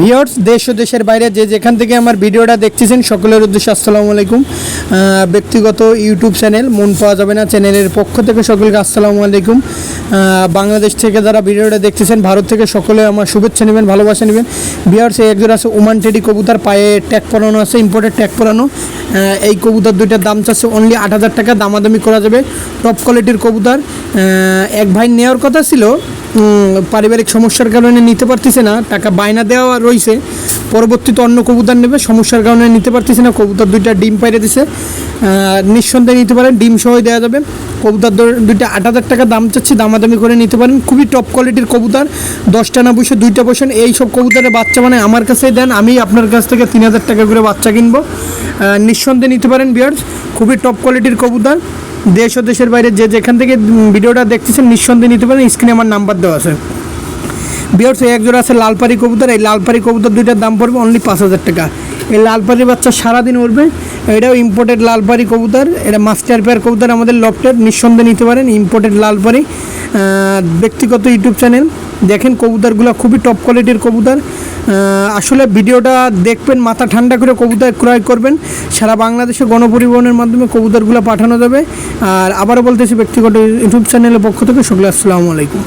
Viewers দেশ ও দেশের বাইরে যে যেখান থেকে আমার ভিডিওটা দেখতেছেন, সকলের উদ্দেশ্যে আসসালামু আলাইকুম। ব্যক্তিগত ইউটিউব চ্যানেল মন পাওয়া যাবে না চ্যানেলের পক্ষ থেকে সকলকে আসসালামু আলাইকুম। বাংলাদেশ থেকে যারা ভিডিওটা দেখতেছেন, ভারত থেকে সকলে আমার শুভেচ্ছা নেবেন, ভালোবাসা নেবেন। ভিওর্স এই একজন আছে ওমান টেডি কবুতার, পায়ে ট্যাগ পরানো আছে ইম্পোর্টেড ট্যাগ পরানো। এই কবুতার দুইটার দাম চাচ্ছে অনলি আট হাজার টাকা, দামাদামি করা যাবে। টপ কোয়ালিটির কবুতার। এক ভাই নেওয়ার কথা ছিল পারিবারিক সমস্যার কারণে নিতে পারতেছে না, টাকা বায়না দেওয়া রয়েছে পরবর্তীতে অন্য কবুতর নেবে, সমস্যার কারণে নিতে পারতেছে না, কবুতর দুইটা ডিম পাইরে দিছে। নিঃসন্দেহে নিতে পারেন, ডিম সহ দেওয়া যাবে। কবুতর দুইটা আট হাজার টাকা দাম চাচ্ছি, দামাদামি করে নিতে পারেন, খুবই টপ কোয়ালিটির কবুতর। দশটা না বসে দুইটা বসেন, এই সব কবুতরের বাচ্চা মানে আমার কাছেই দেন, আমি আপনার কাছ থেকে তিন হাজার টাকা করে বাচ্চা কিনবো। নিঃসন্দেহে নিতে পারেন বিয়ার্স খুবই টপ কোয়ালিটির কবুতর। দেশ ও দেশের বাইরে যে যেখান থেকে ভিডিওটা দেখতেছেন, নিঃসন্দেহে নিতে পারেন, স্ক্রিনে আমার নাম্বার দেওয়া আছে। বিয়ার্স এই একজোড়া আছে লালপাড়ি কবুতর, এই লালপাড়ি কবুতর দুইটার দাম পড়বে অনলি পাঁচ হাজার টাকা। এই লালপাড়ির বাচ্চা সারাদিন উঠবে এটাও ইম্পোর্টেড লালপাড়ি কবুতর, এটা মাস্টার পেয়ার কবুতর আমাদের লফটের নিঃসন্দেহে নিতে পারেন ইম্পোর্টেড লালপাড়ি ব্যক্তিগত ইউটিউব চ্যানেল দেখেন কবুতরগুলো খুবই টপ কোয়ালিটির কবুতর। আসলে ভিডিওটা দেখবেন, মাথা ঠান্ডা করে কবুতর ক্রয় করবেন। সারা বাংলাদেশে গণপরিবহনের মাধ্যমে কবুতরগুলো পাঠানো যাবে। আর আবারও বলতেছি ব্যক্তিগত ইউটিউব চ্যানেলের পক্ষ থেকে সকলে আসসালামু আলাইকুম।